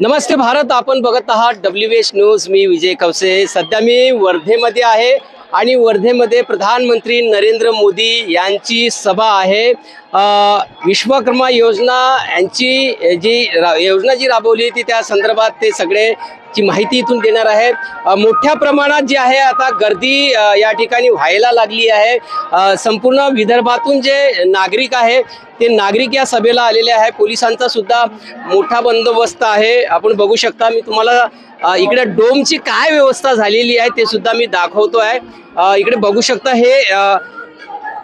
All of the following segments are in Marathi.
नमस्ते भारत आपण बघत आहात डब्ल्यू एच न्यूज मी विजय कवसे. सध्या मी वर्धेमध्ये आहे आणि वर्धेमध्ये प्रधानमंत्री नरेंद्र मोदी यांची सभा आहे. विश्वकर्मा योजना यांची जी रा- योजना जी राबवली ती त्या संदर्भात ते सगळे ची माहिती इथून देणार आहे मोठ्या प्रमाणात जी आहे आता गर्दी या ठिकाणी व्हायला लागली आहे. संपूर्ण विदर्भातून जे नागरिक आहे ते नागरिक या सभेला आलेले आहे. पोलिसांचा सुद्धा मोठा बंदोबस्त आहे. आपण बघू शकता मी तुम्हाला इकडे डोमची काय व्यवस्था झालेली आहे ते सुद्धा मी दाखवतो आहे इकडे बघू शकता हे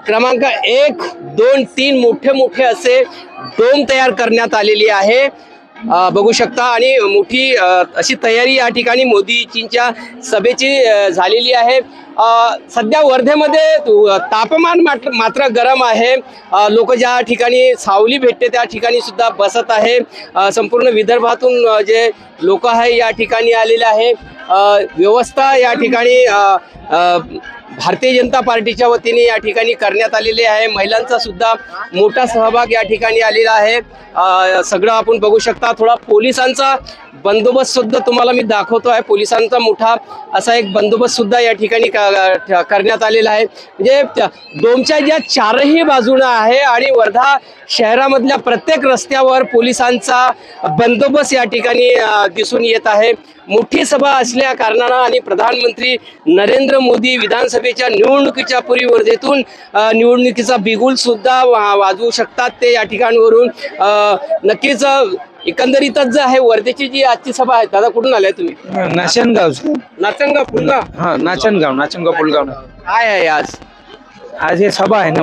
क्रमांक एक दोन तीन मोठे मोठे असे डोम तयार करण्यात आलेली आहे. बघू शकता आणि मोठी अशी तयारी या ठिकाणी मोदीजींच्या सभेची झालेली आहे. सध्या वर्धेमध्ये तापमान मात्र मात्र गरम आहे. लोक ज्या ठिकाणी सावली भेटते त्या ठिकाणी सुद्धा बसत आहे. संपूर्ण विदर्भातून जे लोक आहे या ठिकाणी आलेले आहे. व्यवस्था या ठिकाणी भारतीय जनता पार्टीच्या वतीने या ठिकाणी करण्यात आलेली आहे. महिलांचा सुद्धा मोठा सहभाग या ठिकाणी आलेला आहे. सगळं आपण बघू शकता. थोडा पोलिसांचा बंदोबस्त सुद्धा तुम्हाला मी दाखवतो आहे. पोलिसांचा मोठा असा एक बंदोबस्त सुद्धा या ठिकाणी करण्यात आलेला आहे. म्हणजे त्या- डोमच्या ज्या चारही बाजूनं आहे आणि वर्धा शहरामधल्या प्रत्येक रस्त्यावर पोलिसांचा बंदोबस्त या ठिकाणी दिसून येत आहे. मोठी सभा असल्या कारणानं आणि प्रधानमंत्री नरेंद्र मोदी विधानसभेच्या निवडणुकीच्या पूर्वी वर्धेतून निवडणुकीचा बिगुल सुद्धा वाजवू शकतात ते या ठिकाणवरून. नक्कीच एकंदरीतच जे आहे वर्धेची जी आजची सभा आहे दादा कुठून आलाय तुम्ही? नाचनगाव. नाचनगाव पुन्हा हा नाचनगाव नाचनगाव पुलगाव. काय आहे आज? आज हे सभा आहे ना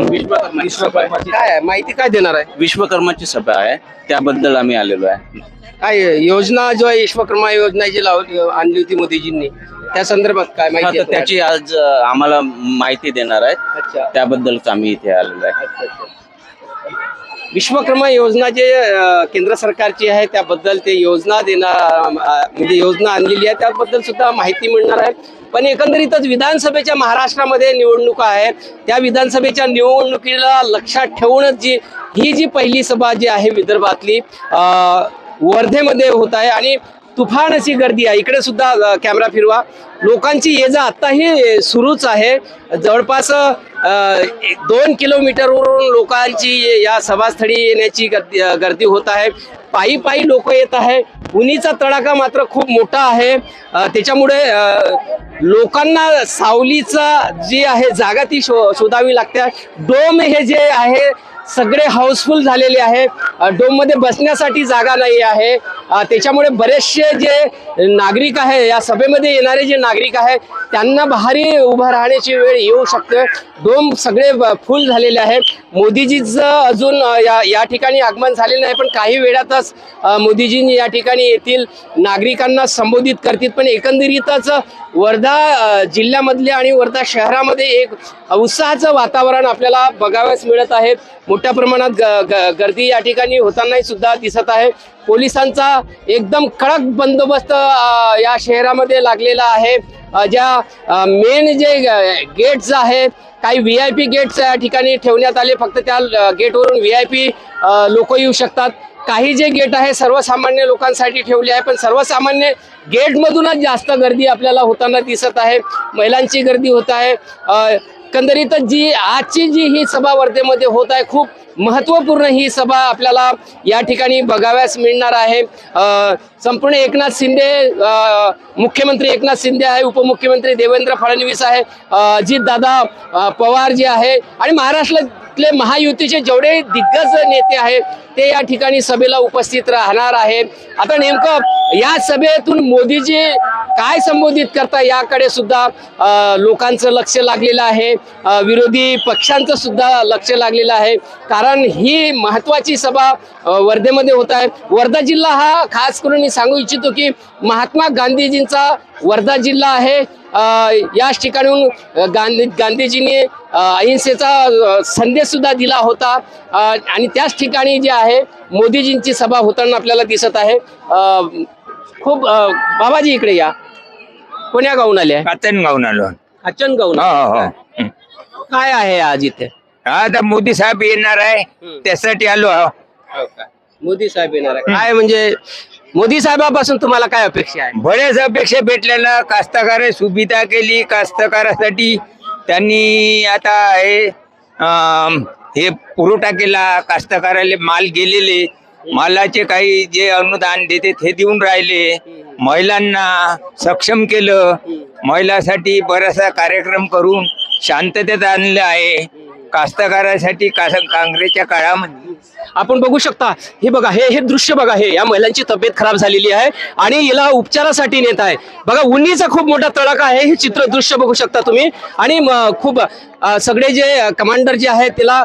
काय आहे? माहिती काय देणार आहे? विश्वकर्माची सभा आहे त्याबद्दल आम्ही आलेलो आहे. काय योजना जो आहे विश्वकर्मा योजना जी लावली आणली होती मोदीजींनी त्या संदर्भात काय हा, माहिती तर आहे त्याची आज अ, आम्हाला माहिती देणार आहे अच्छा. त्याबद्दलच आम्ही इथे आलेलो आहे. विश्वकर्मा योजना जे अ, केंद्र सरकारची आहे त्याबद्दल ते योजना देणार अ, म्हणजे योजना आणलेली आहे त्याबद्दल सुद्धा माहिती मिळणार आहे. पण एकंदरीतच विधानसभेच्या महाराष्ट्रामध्ये निवडणुका आहे. त्या विधानसभेच्या निवडणुकीला लक्षात ठेवूनच जी ही जी पहिली सभा जी आहे विदर्भातली अ, वर्धेमध्ये होत आहे आणि तुफान अशी गर्दी आहे. इकडे सुद्धा कॅमेरा फिरवा. लोकांची ये जा आत्ताही सुरूच आहे. जवळपास दोन किलोमीटरवरून लोकांची या सभास्थळी येण्याची गर्दी गर्दी होत आहे. पायी पायी लोक येत आहे. उन्हीचा तडाखा मात्र खूप मोठा आहे. त्याच्यामुळे लोकांना सावलीचा जी आहे जागा ती शो शोधावी लागते. डोम हे जे आहे सगळे हाऊसफुल झालेले आहे. डोममध्ये बसण्यासाठी जागा नाही आहे. त्याच्यामुळे बरेचसे जे नागरिक आहे या सभेमध्ये येणारे जे नागरिक आहे त्यांना भारी उभं राहण्याची वेळ येऊ शकते. डोम सगळे फुल झालेले आहेत. मोदीजीचं अजून या या ठिकाणी आगमन झालेलं नाही पण काही वेळातच मोदीजींनी मोदीजी या ठिकाणी येतील नागरिकांना संबोधित करतील. पण एकंदरीतच वर्धा जिल्ह्यामधले आणि वर्धा शहरामध्ये एक उत्साहाचं वातावरण आपल्याला बघावयास मिळत आहे. मोठ्या प्रमाणात ग- ग- गर्दी या ठिकाणी होतानाही सुद्धा दिसत आहे. पोलिसांचा एकदम कडक बंदोबस्त या शहरामध्ये लागलेला आहे. ज्या मेन जे गेट्स आहेत काही व्ही आय पी गेट्स या ठिकाणी ठेवण्यात आले. फक्त त्या गेटवरून व्ही आय पी लोक येऊ शकतात. काही जे गेट आहे सर्वसामान्य लोकांसाठी ठेवले आहे पण सर्वसामान्य गेटमधूनच जास्त गर्दी आपल्याला होताना दिसत आहे. महिलांची गर्दी होत आहे. एकंदरीतच जी आजची जी ही सभा वर्धेमध्ये होत आहे खूप महत्त्वपूर्ण ही सभा आपल्याला या ठिकाणी बघाव्यास मिळणार आहे. संपूर्ण एकनाथ शिंदे मुख्यमंत्री एकनाथ शिंदे आहे उपमुख्यमंत्री देवेंद्र फडणवीस आहे अजितदादा पवार जे आहे आणि महाराष्ट्रातले महायुतीचे जेवढे दिग्गज नेते आहेत ते या ठिकाणी सभेला उपस्थित राहणार आहे. आता नेमकं या सभेतून मोदीजी काय संबोधित करता याकडे सुद्धा लोकांचं लक्ष लागलेलं आहे. विरोधी पक्षांचं सुद्धा लक्ष लागलेलं आहे. कारण ही महत्वाची सभा वर्धेमध्ये होत आहे. वर्धा जिल्हा हा खास करून सांगू इच्छितो की महात्मा गांधीजींचा वर्धा जिल्हा आहे. याच ठिकाणून गांधी गांधीजींनी अहिंसेचा संदेश सुद्धा दिला होता. आणि त्याच ठिकाणी जे आहे मोदीजींची सभा होताना आपल्याला दिसत आहे. खूप बाबाजी इकडे या. कोण्या गावून आले गाऊन आलो अचन गावून हो हो. हो. काय आहे आज इथे? आता मोदी साहेब येणार आहे. त्यासाठी आलो आहो. मोदी साहेब येणार आहे. काय म्हणजे मोदी साहेबापासून तुम्हाला काय अपेक्षा आहे? बऱ्याच अपेक्षा भेटल्यानं कास्तकार सुविधा केली कास्तकारासाठी. त्यांनी आता हे अं, हे पुरवठा केला कास्तकाराले माल गेलेले. मालाचे काही जे अनुदान देते ते देऊन राहिले. महिलांना सक्षम केलं. महिलासाठी बराचसा कार्यक्रम करून शांततेत आणलं आहे. कास्तकारासाठी कास काँग्रेसच्या काळामध्ये आपण बघू शकता हे बघा हे हे दृश्य बघा हे या महिलांची तब्येत खराब झालेली आहे आणि हिला उपचारासाठी नेत आहे. बघा उन्नीचा खूप मोठा तडाखा आहे हे चित्र दृश्य बघू शकता तुम्ही. आणि खूप सगळे जे कमांडर जे आहेत त्याला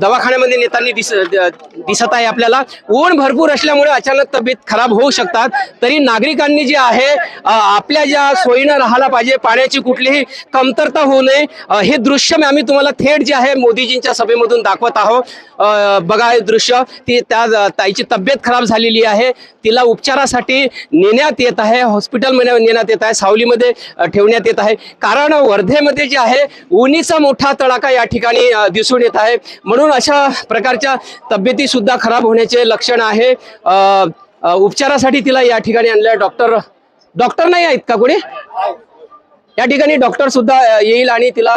दवाखान्यामध्ये नेताना दिस दिसत आहे आपल्याला. ऊन भरपूर असल्यामुळे अचानक तब्येत खराब होऊ शकतात. तरी नागरिकांनी जे आहे आपल्या ज्या सोयीनं राहायला पाहिजे पाण्याची कुठलीही कमतरता होऊ नये हे दृश्य मी आम्ही तुम्हाला थेट जे आहे मोदीजींच्या सभेमधून दाखवत आहोत. बघा हे दृश्य ती त्या ताईची तब्येत खराब झालेली आहे. तिला उपचारासाठी नेण्यात येत आहे हॉस्पिटलमध्ये नेण्यात येत आहे सावलीमध्ये ठेवण्यात येत आहे. कारण वर्धेमध्ये जे आहे उन्हीचा मोठा तडाखा या ठिकाणी दिसून येत आहे. म्हणून अशा प्रकारच्या तब्येतीसुद्धा खराब होण्याचे लक्षण आहे. उपचारासाठी तिला या ठिकाणी आणलं डॉक्टर. डॉक्टर नाही आहेत का कोणी? या ठिकाणी डॉक्टर सुद्धा येईल आणि तिला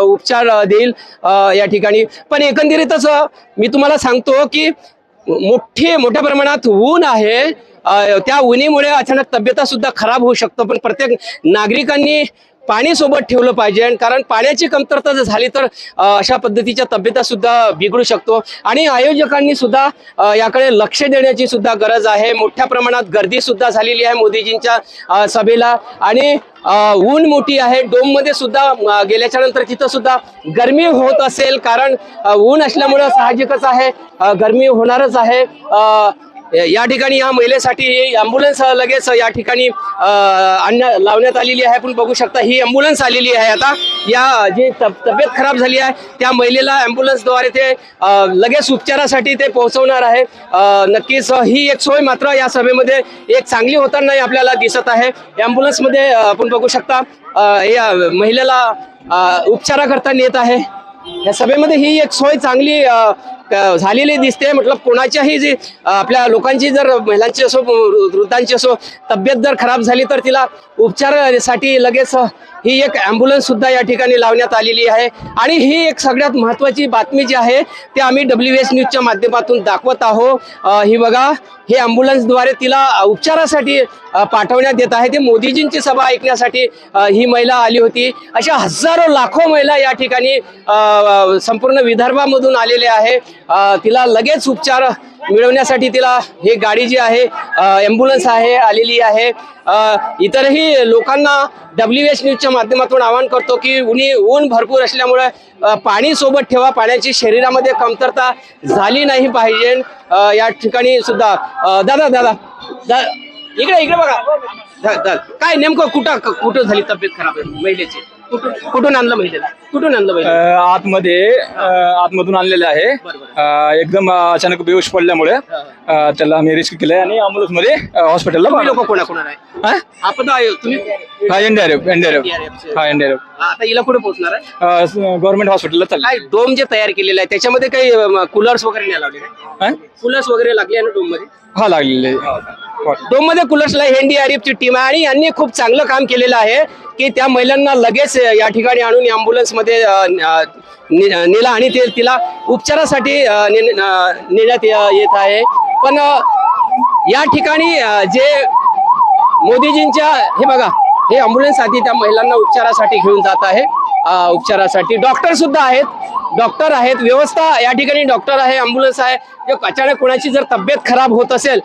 उपचार देईल या ठिकाणी. पण एकंदरीतच मी तुम्हाला सांगतो की मोठे मोठ्या प्रमाणात ऊन आहे. त्या उन्हीमुळे अचानक तब्येता सुद्धा खराब होऊ शकतो. पण प्रत्येक नागरिकांनी पाणी सोबत ठेवलं पाहिजे. कारण पाण्याची कमतरता जर झाली तर अशा पद्धतीच्या तब्येता सुद्धा बिघडू शकतो. आणि आयोजकांनी सुद्धा याकडे लक्ष देण्याची सुद्धा गरज आहे. मोठ्या प्रमाणात गर्दी सुद्धा झालेली आहे मोदीजींच्या सभेला. आणि ऊन मोठी आहे. डोममध्ये सुद्धा गेल्याच्यानंतर तिथं सुद्धा गरमी होत असेल. कारण ऊन असल्यामुळं साहजिकच आहे. गर्मी गरमी होणारच आहे. या ठिकाणी या महिलेसाठी ॲम्ब्युलन्स लगेच या ठिकाणी आणण्या लावण्यात आलेली आहे. आपण बघू शकता ही ॲम्ब्युलन्स आलेली आहे आता. या जी तब- तब्येत खराब झाली आहे त्या महिलेला ॲम्ब्युलन्सद्वारे ते लगेच उपचारासाठी ते पोहोचवणार आहे. नक्कीच ही एक सोय मात्र या सभेमध्ये एक चांगली होताना आपल्याला दिसत आहे. ॲम्ब्युलन्समध्ये आपण बघू शकता या महिलेला उपचाराकरता नेत आहे. या सभेमध्ये ही एक सोय चांगली झालेली दिसते. मतलब कोणाच्याही जी आपल्या लोकांची जर महिलांची असो वृद्धांची असो तब्येत जर खराब झाली तर तिला उपचारासाठी लगेच ही एक ॲम्ब्युलन्स सुद्धा या ठिकाणी लावण्यात आलेली आहे. आणि ही एक सगळ्यात महत्त्वाची बातमी जी आहे ते आम्ही डब्ल्यू एस न्यूजच्या माध्यमातून दाखवत आहोत. ही बघा हे ॲम्ब्युलन्सद्वारे तिला उपचारासाठी पाठवण्यात येत आहे. ते मोदीजींची सभा ऐकण्यासाठी ही महिला आली होती. अशा हजारो लाखो महिला या ठिकाणी संपूर्ण विदर्भामधून आलेले आहे. तिला लगेच उपचार मिळवण्यासाठी तिला हे गाडी जी आहे ॲम्ब्युलन्स आहे आलेली आहे. इतरही लोकांना डब्ल्यू एस न्यूजच्या माध्यमातून आवाहन करतो की उन्ही ऊन भरपूर असल्यामुळे पाणी सोबत ठेवा. पाण्याची शरीरामध्ये कमतरता झाली नाही पाहिजे. या ठिकाणी सुद्धा दादा दादा दा- इकडे इकडे बघा. काय नेमकं कुठं कुठं झाली तब्येत खराब? आहे महिलेची. कुठून कुठून आणलं महिलेला कुठून आणलं अ, आतमध्ये अ, आतमधून आणलेलं आहे. अ, एकदम अ, अचानक बेहोश पडल्यामुळे अ, त्याला आम्ही रिस्क केलंय आणि अँब्युलन्समध्ये अ, हॉस्पिटलला तुम्ही लोक पाठवलं. कोणा कोणा आहे? हा? आपण आयो- तुम्ही हा एनडीआरएफ एनडीआरएफ. हा एनडीआरएफ आता हिला कुठे पोहोचणार आहे? गव्हर्नमेंट हॉस्पिटलला चाललं. काय डोम जे तयार केलेलं आहे त्याच्यामध्ये काही कूलर्स वगैरे नाही लावले हा? कूलर्स वगैरे लागले आहे ना डोममध्ये हा लागलेले. डोममध्ये कूलर्सला एनडीआरएफ ची टीम आहे आणि यांनी खूप चांगलं काम केलेलं आहे की त्या महिलांना लगेच या ठिकाणी आणून अँब्युलन्समध्ये अ, अ, ने- नेला आणि ते तिला उपचारासाठी अ, ने- अ, नेण्यात ये- येत आहे. पण अ, या ठिकाणी अ, जे मोदीजींच्या हे बघा हे अँब्युलन्स आधी त्या महिलांना उपचारासाठी घेऊन जात आहे. उपचारासाठी. डॉक्टर सुद्धा आहेत. डॉक्टर आहेत. व्यवस्था या ठिकाणी डॉक्टर आहे अँब्युलन्स आहे. म्हणजे अचानक कोणाची जर तब्येत खराब होत असेल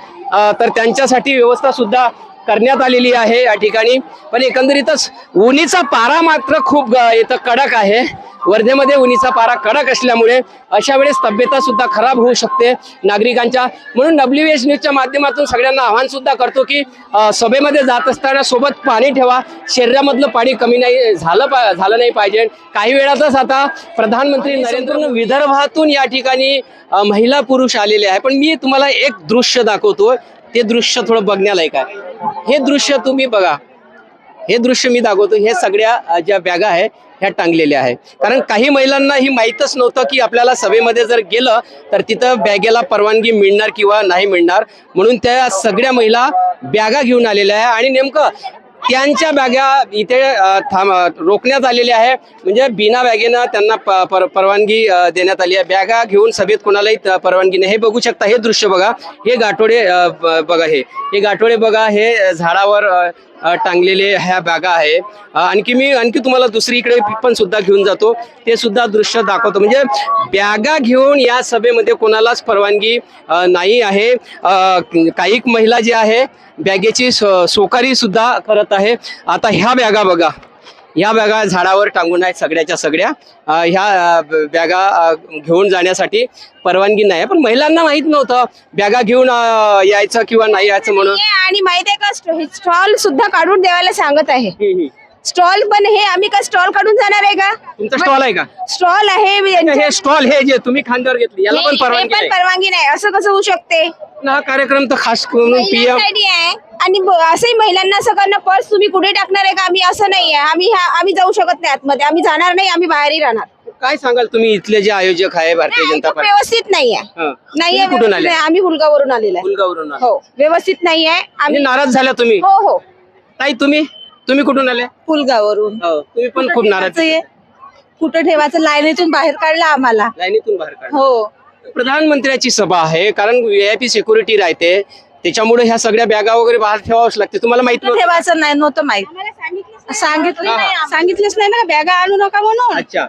तर त्यांच्यासाठी व्यवस्था सुद्धा करण्यात आलेली आहे या ठिकाणी. पण एकंदरीतच उन्हीचा पारा मात्र खूप इथं कडक आहे. वर्धेमध्ये उन्हीचा पारा कडक असल्यामुळे अशा वेळेस तब्येता सुद्धा खराब होऊ शकते नागरिकांच्या. म्हणून डब्ल्यू एच न्यूजच्या माध्यमातून सगळ्यांना आवाहन सुद्धा करतो की सभेमध्ये जात असताना सोबत पाणी ठेवा. शरीरामधलं पाणी कमी नाही झालं पा झालं नाही पाहिजे. काही वेळातच आता प्रधानमंत्री नरेंद्र विदर्भातून या ठिकाणी महिला पुरुष आलेले आहे. पण मी तुम्हाला एक दृश्य दाखवतो ते दृश्य थोडं बघण्यालायक आहे. हे दृश्य तुम्ही बघा. हे दृश्य मी दाखवतो. हे सगळ्या ज्या बॅगा आहे ह्या टांगलेल्या आहे कारण काही महिलांना ही माहीतच नव्हतं की आपल्याला सभेमध्ये जर गेलं तर तिथं बॅगेला परवानगी मिळणार किंवा नाही मिळणार. म्हणून त्या सगळ्या महिला बॅगा घेऊन आलेल्या आहे आणि नेमकं त्यांच्या बॅगा इथे थांब रोखण्यात आलेल्या आहे. म्हणजे बिना बॅगेनं त्यांना प- पर- परवानगी देण्यात आली आहे. बॅगा घेऊन सभेत कोणालाही परवानगी नाही. हे बघू शकता हे दृश्य बघा. हे गाठोडे बघा हे. हे गाठोडे बघा हे झाडावर टांगलेले ह्या बॅगा आहे. आणखी मी आणखी तुम्हाला दुसरीकडे पण सुद्धा घेऊन जातो. ते सुद्धा दृश्य दाखवतो. म्हणजे बॅगा घेऊन या सभेमध्ये कोणालाच परवानगी नाही आहे. काही महिला जे आहे बॅगेची सोकारी सुद्धा करत आहे. आता ह्या बॅगा बघा. ह्या बॅगा झाडावर टांगून आहेत सगळ्याच्या सगळ्या. ह्या बॅगा घेऊन जाण्यासाठी परवानगी नाही पण महिलांना माहीत नव्हतं बॅगा घेऊन यायचं किंवा नाही यायचं म्हणून. आणि माहिती आहे का स्टॉल सुद्धा काढून देवायला सांगत आहे. स्टॉल पण हे आम्ही का स्टॉल काढून जाणार आहे का? तुमचा स्टॉल आहे का? स्टॉल आहे हे स्टॉल हे जे तुम्ही खांद्यावर घेतली याला पण हे- हे परवानगी पण आहे परवानगी नाही. असं कसं होऊ शकते? हा कार्यक्रम तर खास करून पीएम महिलांसाठी आहे. आणि ब- असंही महिलांना सगळ्यांना पर्स तुम्ही कुठे टाकणार आहे का? आम्ही असं नाही आहे. आम्ही आम्ही जाऊ शकत नाही आतमध्ये. आम्ही जाणार नाही आम्ही बाहेरही राहणार. काय सांगाल तुम्ही? इथले जे आयोजक आहे भारतीय नाही, जनता खूप पार्टी. व्यवस्थित नाही आहे. हा. नाही तुम्ही कुठून आले? आम्ही हुलगावरून आलेलो आहे. मुलगावरून आले. हो व्यवस्थित नाही आहे. आणि आम्ही नाराज झाल्या तुम्ही? हो हो. ताई तुम्ही? तुम्ही कुठून आले? पुलगावरून हो, तुम्ही पण खूप नाराज कुठं ठेवायचं? लाईनीतून बाहेर काढलं आम्हाला. लाईनीतून बाहेर काढ हो. प्रधानमंत्र्याची सभा आहे कारण व्हीआयपी सिक्युरिटी राहते. त्याच्यामुळे ह्या सगळ्या बॅगा वगैरे बाहेर ठेवावंच लागते. तुम्हाला माहीत कुठं नव्हतं. ठेवायचं नाही नव्हतं माहीत. सांगितलं नाही सांगितलंच नाही ना बॅगा आणू नका म्हणून. अच्छा.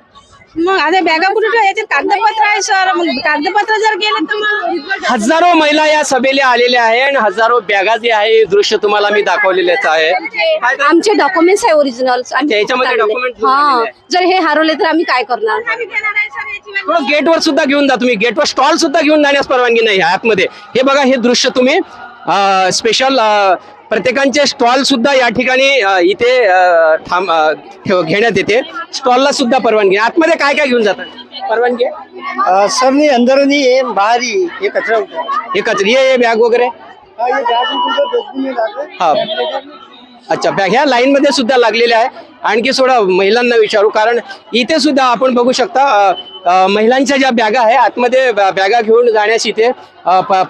मग आता बॅगा कुठे ठेवायचे कागदपत्र आहे सर मग कागदपत्र जर गेलं तर मग? हजारो महिला या सभेला आलेल्या आहे आणि हजारो बॅगा जे आहे हे दृश्य तुम्हाला मी दाखवलेलेच आहे. आमचे डॉक्युमेंट्स आहे ओरिजिनल हा. जर हे हरवले तर आम्ही काय करणार? थोडं गेटवर सुद्धा घेऊन जा तुम्ही. गेटवर स्टॉल सुद्धा घेऊन जाण्यास परवानगी नाही आहे आतमध्ये हे बघा हे दृश्य तुम्ही स्पेशल प्रत्येकांचे स्टॉल सुद्धा या ठिकाणी इथे थांब घेण्यात येते. स्टॉलला सुद्धा परवानगी. आहे. आतमध्ये काय काय घेऊन जातात? परवानगी? आहे? सर नहीं है बाहर ही ये कचरा है कचरी हे बॅग वगैरे? हाँ, ये में। हा. अच्छा बॅग ह्या लाईन मध्ये सुद्धा लागलेल्या आहे आणखी सोडा महिलांना विचारू कारण इथे सुद्धा आपण बघू शकता महिलांच्या ज्या बॅगा आहे आतमध्ये बॅगा घेऊन जाण्यास इथे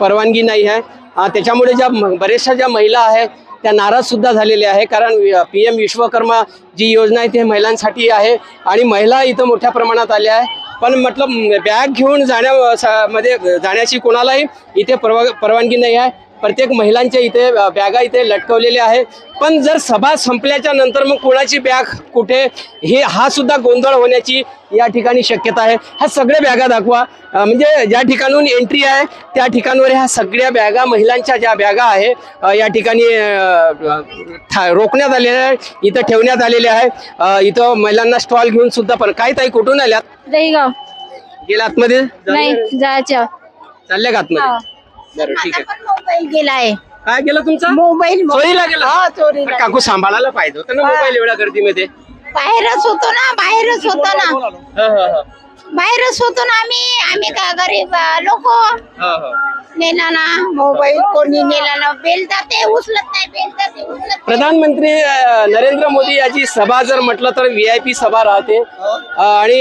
परवानगी नाही आहे. त्याच्यामुळे ज्या बऱ्याचशा ज्या महिला आहेत त्या नाराजसुद्धा झालेल्या आहे कारण पी एम विश्वकर्मा जी योजना आहे ती महिलांसाठी आहे आणि महिला इथं मोठ्या प्रमाणात आल्या आहे पण मतलब बॅग घेऊन जाण्या सा- मध्ये जाण्याची कोणालाही इथे परवा परवानगी नाही आहे. प्रत्येक महिलांच्या इथे बॅगा इथे लटकवलेल्या आहे पण जर सभा संपल्याच्या नंतर मग कोणाची बॅग कुठे हे हा सुद्धा गोंधळ होण्याची या ठिकाणी शक्यता आहे. ह्या सगळ्या बॅगा दाखवा. म्हणजे ज्या ठिकाणून एंट्री आहे त्या ठिकाणवर ह्या सगळ्या बॅगा महिलांच्या ज्या बॅगा आहे या ठिकाणी रोखण्यात आलेल्या आहे इथं ठेवण्यात आलेल्या आहे इथं महिलांना स्टॉल घेऊन सुद्धा पण काय ताई कुठून आल्यात? गेल्या आतमध्ये नाही जायचं चालल्या का आतमध्ये? बरं ठीक आहे. मोबाईल गेलाय. काय गेलं तुमचा? मोबाईल चोरीला गेला. हा चोरीला तर काकू सांभाळायला पाहिजे होतं ना मोबाईल एवढ्या गर्दीमध्ये. बाहेरच होतो ना बाहेरच होतो ना. हा, हा, हा. बाहेरच होतो ना आम्ही आम्ही का गरीब लोक. हा, हा. नेला ना मोबाईल कोणी नेला ना बेल जाते उचलत नाही बेल जाते उचलत. प्रधानमंत्री अ, नरेंद्र मोदी याची सभा जर म्हटलं तर व्ही आय पी सभा राहते. अ, आणि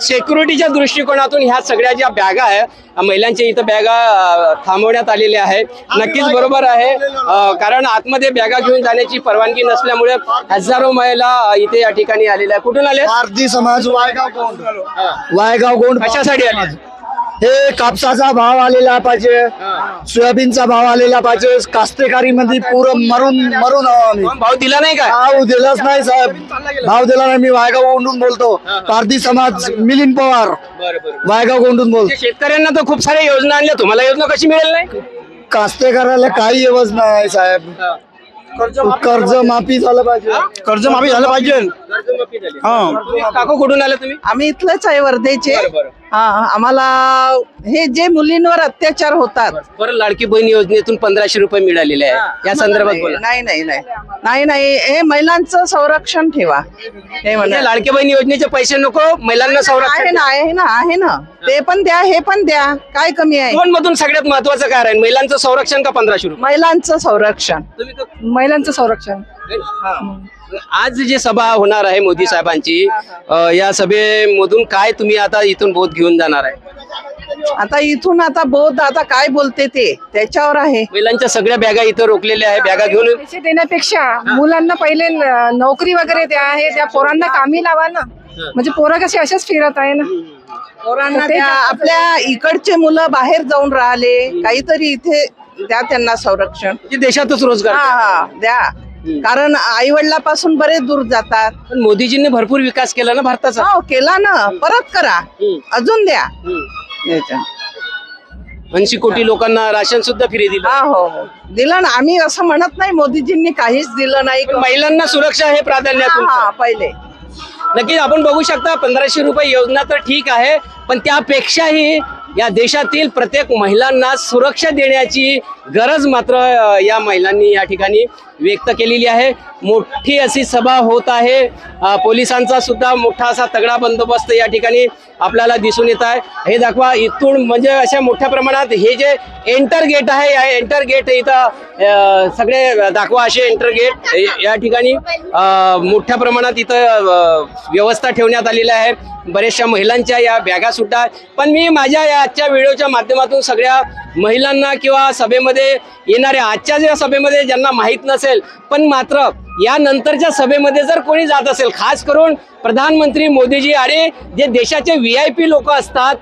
सेक्युरिटीच्या दृष्टिकोनातून ह्या सगळ्या ज्या बॅगा आहे महिलांच्या इथं बॅगा अ, थांबवण्यात आलेल्या आहेत. नक्कीच बरोबर आहे. अ, कारण आतमध्ये बॅगा घेऊन जाण्याची परवानगी नसल्यामुळे हजारो महिला अ, इथे या ठिकाणी आलेल्या आहेत. कुठून आले? भारतीय समाज वायगाव गोंड. वायगाव गोंड कशासाठी आले? हे कापसाचा भाव आलेला पाहिजे. सोयाबीनचा भाव आलेला पाहिजे. कास्तकारी मध्ये पुरं मरून मरून आहो आम्ही. भाव दिला नाही का भाव दिलाच नाही साहेब. भाव दिला नाही. मी वायगाव गोंडून बोलतो. भारतीय समाज मिलिंद पवार. वायगाव गोंडून बोलतो. शेतकऱ्यांना तर खूप साऱ्या योजना आणल्या. तुम्हाला योजना कशी मिळेल नाही? कास्तकाराला काही योजना नाही साहेब. कर्ज माफी झालं पाहिजे. कर्ज माफी झालं पाहिजे. काकू कुठून आले तुम्ही? आम्ही इथलंच आहे वर्धेचे. बरं, बरं. हा आम्हाला हे जे मुलींवर अत्याचार होतात. बरं लाडकी बहीण योजनेतून पंधराशे रुपये मिळालेले आहे या संदर्भात बोला. नाही नाही नाही. नाही नाही हे महिलांचं संरक्षण ठेवा. हे म्हणजे म्हणा लाडकी बहीण योजनेचे पैसे नको महिलांना आहे संरक्षण ना आहे ना आहे ना. ते पण द्या हे पण द्या. काय कमी आहे? दोन मधून सगळ्यात महत्वाचं काय आहे महिलांचं संरक्षण का पंधराशे रुपये? महिलांचं संरक्षण. महिलांचं संरक्षण. आज जी सभा होणार आहे मोदी साहेबांची या सभेमधून काय तुम्ही आता इथून बोध घेऊन जाणार आहे? आता इथून आता बोध आता काय बोलते ते? त्याच्यावर आहे. महिलांच्या सगळ्या बॅगा इथं रोखलेल्या आहे बॅगा घेऊन पैसे देण्यापेक्षा मुलांना पहिले नोकरी वगैरे द्या आहे त्या पोरांना कामी लावा ना. म्हणजे पोरं कसे असेच फिरत आहे ना. पोरांना आपल्या इकडचे मुलं बाहेर जाऊन राहिले काहीतरी इथे द्या त्यांना संरक्षण. म्हणजे देशातच रोजगार. द्या. कारण आई वडिलापासून बरेच दूर जातात. पण मोदीजींनी भरपूर विकास केला ना भारताचा. हो केला ना. परत करा. अजून द्या. ऐंशी कोटी लोकांना राशन सुद्धा फ्री दिलं. हा हो हो. दिलं ना. आम्ही असं म्हणत नाही मोदीजींनी काहीच दिलं नाही. पण महिलांना सुरक्षा हे प्राधान्य आहे हा, तुमचं. हा, पहिले. नक्कीच आपण बघू शकता पंधराशे रुपये योजना तर ठीक आहे पण त्यापेक्षाही या देशातील प्रत्येक महिलांना सुरक्षा देण्याची गरज मात्र या महिलांनी या ठिकाणी व्यक्त केलेली आहे. मोठी अशी सभा होत आहे. पोलिसांचा सुद्धा मोठा असा तगडा बंदोबस्त या ठिकाणी आपल्याला दिसून येत आहे. हे दाखवा इथून म्हणजे अशा मोठ्या प्रमाणात हे जे एंटर गेट आहे या एंटर गेट इथं सगळे दाखवा असे एंटर गेट. या ठिकाणी मोठ्या प्रमाणात इथं व्यवस्था ठेवण्यात आलेली आहे बऱ्याचशा महिलांच्या या बॅगा सुद्धा. पण मी माझ्या या आजच्या व्हिडिओच्या माध्यमातून सगळ्या महिलांना किंवा सभेमध्ये येणाऱ्या आजच्या ज्या सभेमध्ये ज्यांना माहीत नसेल पण मात्र या नंतरच्या सभेमध्ये जर कोणी जात असेल खास करून प्रधानमंत्री मोदीजी आणि जे देशाचे व्ही आय पी लोक असतात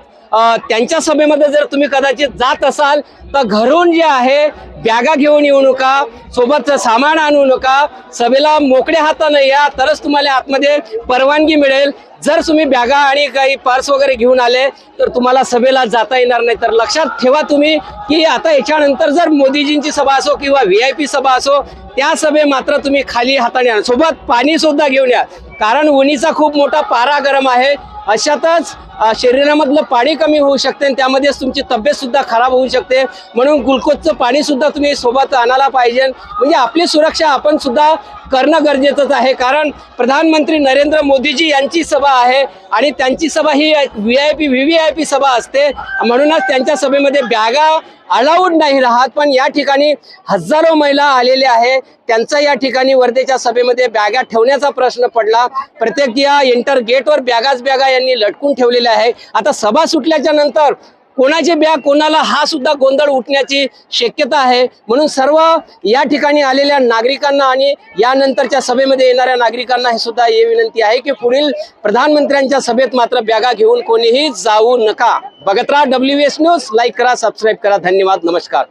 त्यांच्या सभेमध्ये जर तुम्ही कदाचित जात असाल तर घरून जे आहे बॅगा घेऊन येऊ नका सोबत सामान आणू नका सभेला मोकळ्या हाताने या तरच तुम्हाला आतमध्ये परवानगी मिळेल. जर तुम्ही बॅगा आणि काही पर्स वगैरे घेऊन आले तर तुम्हाला सभेला जाता येणार नाही. तर लक्षात ठेवा तुम्ही की आता याच्यानंतर जर मोदीजींची सभा असो किंवा व्ही आय पी सभा असो त्या सभे मात्र तुम्ही खाली हाताने आणा. सोबत पाणी सुद्धा घेऊन या. कारण उन्हीचा खूप मोठा पारा गरम आहे. अशातच शरीरामधलं पाणी कमी होऊ शकते आणि त्यामध्येच तुमची तब्येत सुद्धा खराब होऊ शकते. म्हणून ग्लुकोजचं पाणी सुद्धा तुम्ही सोबत आणायला पाहिजे. म्हणजे आपली सुरक्षा आपण सुद्धा करणं गरजेचंच आहे. कारण प्रधानमंत्री नरेंद्र मोदीजी यांची सभा आहे आणि त्यांची सभा ही V I P V V I P सभा असते. म्हणूनच त्यांच्या सभेमध्ये बॅगा अलाउड नाही राहत. पण या ठिकाणी हजारो महिला आलेल्या आहे. त्यांचा या ठिकाणी वर्धेच्या सभेमध्ये बॅगा ठेवण्याचा प्रश्न पडला. प्रत्येक या एंटर गेटवर बॅगाच बॅगा यांनी लटकून ठेवलेल्या आहे. आता सभा सुटल्याच्या नंतर कोणाचे बॅग कोणाला हा सुद्धा गोंधळ उठण्याची शक्यता आहे. म्हणून सर्व या ठिकाणी आलेल्या नागरिकांना आणि यानंतरच्या सभेमध्ये येणाऱ्या नागरिकांना हे सुद्धा हे विनंती आहे की पुढील प्रधानमंत्र्यांच्या सभेत मात्र बॅगा घेऊन कोणीही जाऊ नका. बघत राहा डब्ल्यू एस न्यूज लाईक करा सबस्क्राईब करा. धन्यवाद. नमस्कार.